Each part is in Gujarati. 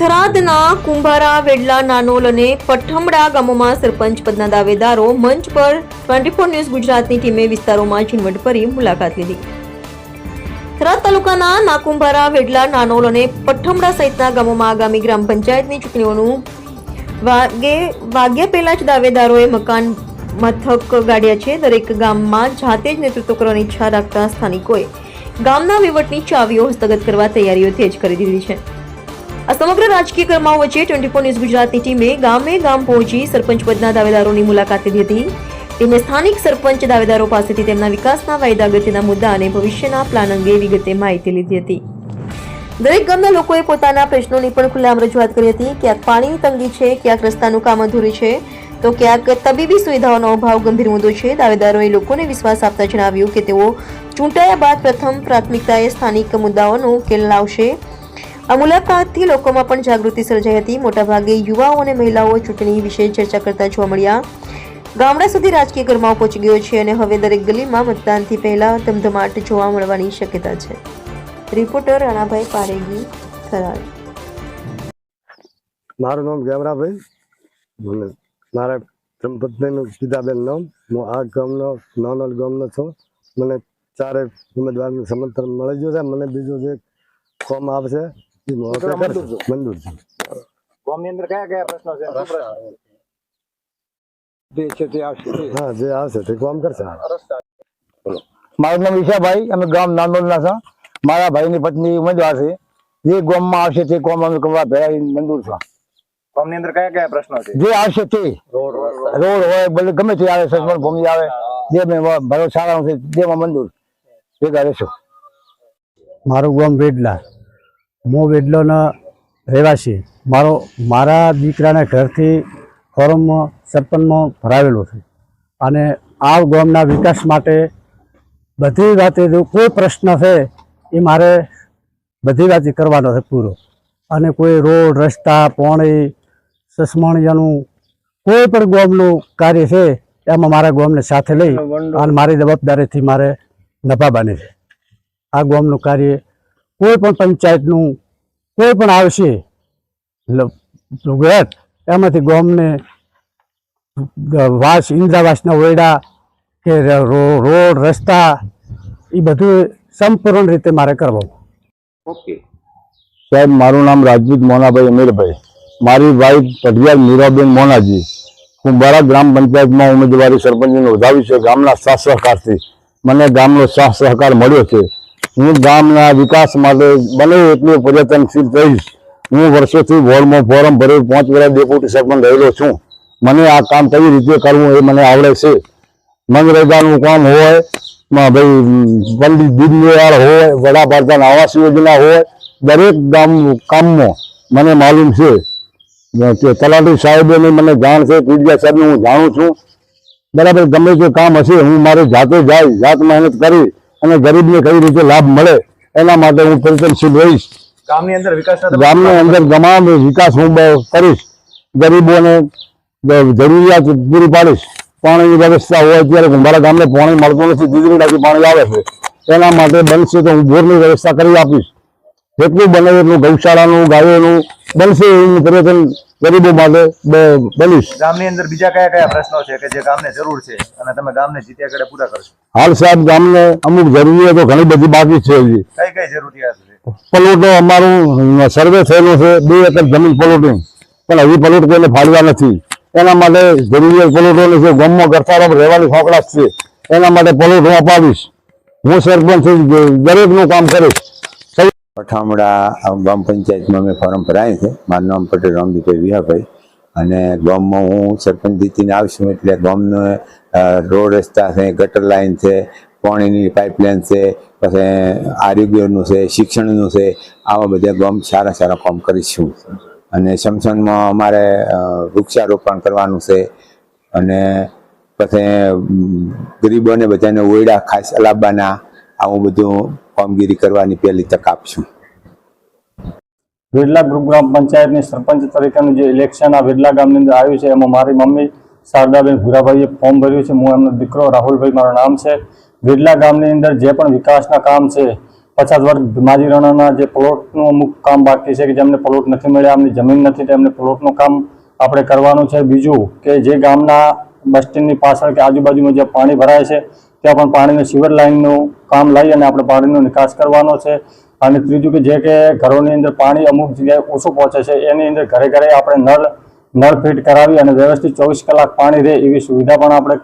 થરાદના કુંભારા વેડલા નાનોલ અને પઠમડા ગામોમાં સરપંચ પદના દાવેદારો મંચ પર ટ્વેન્ટી ફોર ન્યૂઝ ગુજરાતની ટીમે વિસ્તારોમાં ઝીણવટ ભરી મુલાકાત લીધી. થરાદ તાલુકાના નાકુંભારા વેડલા નાનોલ અને પઠમડા સહિતના ગામોમાં આગામી ગ્રામ પંચાયતની ચૂંટણીઓનું વાગે વાગ્યા પહેલા જ દાવેદારોએ મકાન મથક ગાડ્યા છે. દરેક ગામમાં જાતે જ નેતૃત્વ કરવાની ઈચ્છા રાખતા સ્થાનિકોએ ગામના વહીવટની ચાવીઓ હસ્તગત કરવા તૈયારીઓ તેજ કરી દીધી છે. આ સમગ્ર રાજકીય કર્માઓ વચ્ચે ટ્વેન્ટી ફોર ન્યૂઝ ગુજરાતની ટીમે ગામે ગામ પહોંચી સરપંચ પદના દાવેદારોની મુલાકાત લીધી હતી. તેમણે સ્થાનિક સરપંચ દાવેદારો પાસેથી તેમના વિકાસના વાયદા અગત્યના મુદ્દા અને ભવિષ્યના પ્લાન અંગે વિગતે માહિતી લીધી હતી. દરેક ગામના લોકોએ પોતાના પ્રશ્નોની પણ ખુલ્લામ રજૂઆત કરી હતી. ક્યાંક પાણીની તંગી છે, ક્યાંક રસ્તાનું કામ અધૂરું છે. તો ક્યાંક તબીબી સુવિધાઓનો અભાવ ગંભીર મુદ્દો છે. દાવેદારોએ લોકોને વિશ્વાસ આપતા જણાવ્યું કે તેઓ ચૂંટાયા બાદ પ્રથમ પ્રાથમિકતાએ સ્થાનિક મુદ્દાઓનો ઉકેલ લાવશે. આ મુલાકાતથી લોકોમાં પણ જાગૃતિ સર્જાઈ હતી. મોટાભાગે યુવાઓ અને મહિલાઓ ચૂંટણી વિશે ચર્ચા કરતા જોવા મળ્યા. ગામડા સુધી રાજકીય ગરમાવો પહોંચી ગયો છે અને હવે દરેક ગલીમાં મતદાનથી પહેલા ધમધમાટ જોવા મળવાની શક્યતા છે. રિપોર્ટર રાણાભાઈ પારેગી, થરાદ. મારું નામ ગેમરાભાઈ. મારા ધર્મપત્નીનું સીતાબેન નામ. હું આ ગામનો, નાનોલ ગામનો છું. મને ચારે ઉમેદવારનું સમર્થન મળી ગયું છે. મને બીજું જે કોમ આવશે મંજૂર છે ગામની અંદર કયા કયા પ્રશ્નો છે જે છે તે આવશે તે. હા જે આવશે તે કામ કરશે મારું નામ ઈશાભાઈ અમે ગામ નાંદોલના છે મારા ભાઈની પત્ની ઉમેદવાર છે જે ગામમાં આવશે તે કામ અમે કરવા ભેળા મંજૂર છે ગામની અંદર કયા કયા પ્રશ્નો છે જે આવશે તે રોડ હોય ભલે ગમે તે આવે સસમણ ભૂમિ આવે જે મેં ભરો સારા છે તેમાં મંજૂર ભેગા રહેશું મારું ગામ વેડલા હું વેડલોના રહેવાસી. મારો મારા દીકરાના ઘરથી ફોરમમાં સરપંચમાં ભરાવેલો છે. અને આ ગામના વિકાસ માટે બધી વાતે જો કોઈ પ્રશ્ન છે એ મારે બધી વાતે કરવાનો છે પૂરો. અને કોઈ રોડ રસ્તા પાણી સસમણિયાનું કોઈ પણ ગામનું કાર્ય છે એમાં મારા ગામને સાથે લઈ અને મારી જવાબદારીથી મારે નફા બને છે. આ ગામનું કાર્ય કોઈ પણ પંચાયતનું કોઈ પણ આવશે લુગેટ એમાંથી ગોમને વાસ, ઇન્દ્રાવાસના ઓયડા કે રોડ, રસ્તા એ બધું સંપૂર્ણ રીતે મારે કરવું સાહેબ, મારું નામ રાજપૂત મોનાભાઈ અમીરભાઈ. મારી વાઈફ પઢિયાર મીરાબેન મોનાજી. કુંભારા ગ્રામ પંચાયતમાં ઉમેદવારી સરપંચને નોંધાવી છે ગામના સાથ સહકારથી. મને ગામનો સાથ સહકાર મળ્યો છે. હું ગામના વિકાસ માટે બને એટલું પ્રયત્નશીલ રહીશ હું વર્ષોથી વોર્ડમાં ફોરમ ભરી પાંચ વર્ષ ડેપ્યુટી સરપંચ રહેલો છું. મને આ કામ કઈ રીતે કરવું એ મને આવડે છે. મનરેગાનું કામ હોય ભાઈ, પંડિત દીનદયાળ હોય, વડાપ્રધાન આવાસ યોજના હોય, દરેક ગામ કામમાં મને માલુમ છે. કે તલાટી સાહેબોની મને જાણ છે, પીડિયા સાહેબને હું જાણું છું. બરાબર, ગમે તે કામ હશે, હું મારે જાતે જાય, જાત મહેનત કરી અને ગરીબને કઈ રીતે લાભ મળે એના માટે હું પ્રયત્નશીલ રહીશ. ગામની અંદર ગામની અંદર તમામ વિકાસ હું કરીશ. ગરીબોને જરૂરિયાત પૂરી પાડીશ. પાણીની વ્યવસ્થા હોય અત્યારે મારા ગામને પાણી મળતું નથી. દીકરીડાથી પાણી આવે છે. એના માટે બનશે તો હું બોરની વ્યવસ્થા કરી આપીશ. જેટલું બને એટલું ગૌશાળાનું ગાયોનું બનશે એવું પ્રયત્ન ગરીબો માટે બનીશ ગામની અંદર બીજા કયા કયા પ્રશ્નો છે કે જે ગામને જરૂર છે અને તમે ગામને જીત્યા કરે પૂરા કરશો? હાલ સાહેબ ગામને અમુક જરૂરિયાતો ઘણી બધી બાકી છે હજી. કઈ કઈ જરૂરિયાત છે? પલોટો અમારું સર્વે થયેલું છે બે એકર જમીન પલોટની પણ હજી પલોટ કોઈને ફાળવા નથી. એના માટે જરૂરિયાત પલોટોની છે ગામમાં ઘરસારો રહેવાની ફોકડાશ છે. એના માટે પલોટ હું અપાવીશ. હું સરપંચ દરેકનું કામ કરીશ. પઠામડા ગામ પંચાયતમાં મેં ફોર્મ ભરાય છે. મારું નામ પટેલ રામદીભાઈ વિહાભાઈ. અને ગામમાં હું સરપંચ જીતીને આવશું એટલે ગામનો રોડ રસ્તા છે, ગટર લાઈન છે, પાણીની પાઇપલાઇન છે, પછી આરોગ્યનું છે, શિક્ષણનું છે, આવા બધા ગામ સારા સારા કામ કરીશું. અને સમસનમાં અમારે વૃક્ષારોપણ કરવાનું છે. અને પછી ગરીબોને બધાને ઓયડા ખાસ લાવવાના આવું બધું કામગીરી કરવાની પહેલી તક આપશું. વેડલા ગ્રુપ ગ્રામ પંચાયતની સરપંચ તરીકેનું જે ઇલેક્શન આ વેડલા ગામની અંદર આવ્યું છે, એમાં મારી મમ્મી શારદાબેન ભૂરાભાઈએ ફોર્મ ભર્યું છે, હું એમનો દીકરો રાહુલભાઈ, મારું નામ છે. વેડલા ગામની અંદર જે પણ વિકાસના કામ છે, પચાસ વર્ષ માજીરણાના જે પ્લોટનું અમુક કામ બાકી છે કે જેમને પ્લોટ નથી મળ્યા એમની જમીન નથી, તેમને પ્લોટનું કામ આપણે કરવાનું છે. બીજું કે જે ગામના બસ સ્ટેન્ડની પાછળ કે આજુબાજુમાં જે પાણી ભરાય છે ત્યાં પણ પાણીનું સિવર લાઇનનું કામ લઈ અને આપણે પાણીનો નિકાસ કરવાનો છે. અને ત્રીજું કે જે કે ઘરોની અંદર પાણી અમુક જગ્યાએ ઓછું પહોંચે છે, એની અંદર ઘરે ઘરે આપણે નળ નળ ફિટ કરાવી અને વ્યવસ્થિત ચોવીસ કલાક પાણી રહે એવી સુવિધા પણ આપણે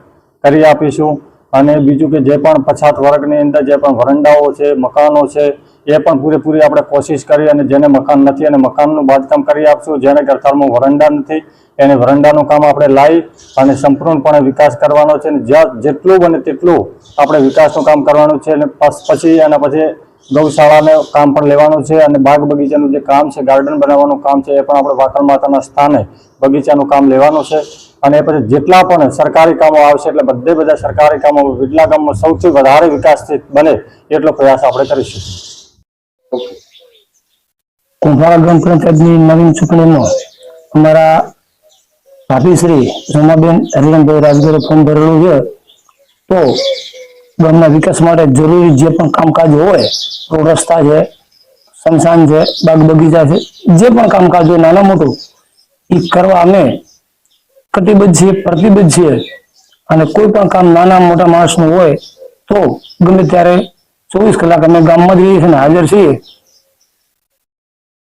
કરી આપીશું. અને બીજું કે જે પણ પછાત વર્ગની અંદર જે પણ વરંડાઓ છે, મકાનો છે, એ પણ પૂરેપૂરી આપણે કોશિશ કરી અને જેને મકાન નથી અને મકાનનું બાંધકામ કરી આપશું, જેને ઘરથાળમાં વરંડા નથી, એને વરંડાનું કામ આપણે લાવી અને સંપૂર્ણપણે વિકાસ કરવાનો છે અને જ્યાં જેટલું બને તેટલું આપણે વિકાસનું કામ કરવાનું છે અને પછી એના પછી ગૌશાળાને કામ પણ લેવાનું છે અને બાગ બગીચાનું જે કામ છે ગાર્ડન બનાવવાનું કામ છે એ પણ આપણે વાકલ માતાના સ્થાને બગીચાનું કામ લેવાનું છે. અને એ પછી જેટલા પણ સરકારી કામો આવશે એટલે બધે બધા સરકારી કામો વિડલા ગામમાં સૌથી વધારે વિકાસ બને એટલો પ્રયાસ આપણે કરીશું. કુંભારા ગ્રામ પંચાયતની નવીન ચૂંટણીનો અમારા ભાભીશ્રી રમાબેન હરિરામભાઈ રાજગરે ફોર્મ ભરેલું છે. તો ગામના વિકાસ માટે જરૂરી જે પણ કામકાજ હોય, રોડ રસ્તા છે, સ્મશાન છે બાગ બગીચા છે, જે પણ કામકાજ હોય નાના મોટું એ કરવા અમે કટિબદ્ધ છીએ, પ્રતિબદ્ધ છીએ. અને કોઈ પણ કામ નાના મોટા માણસનું હોય, તો ગમે ત્યારે ચોવીસ કલાક અમે ગામમાં જ રહીએ છીએ હાજર છીએ.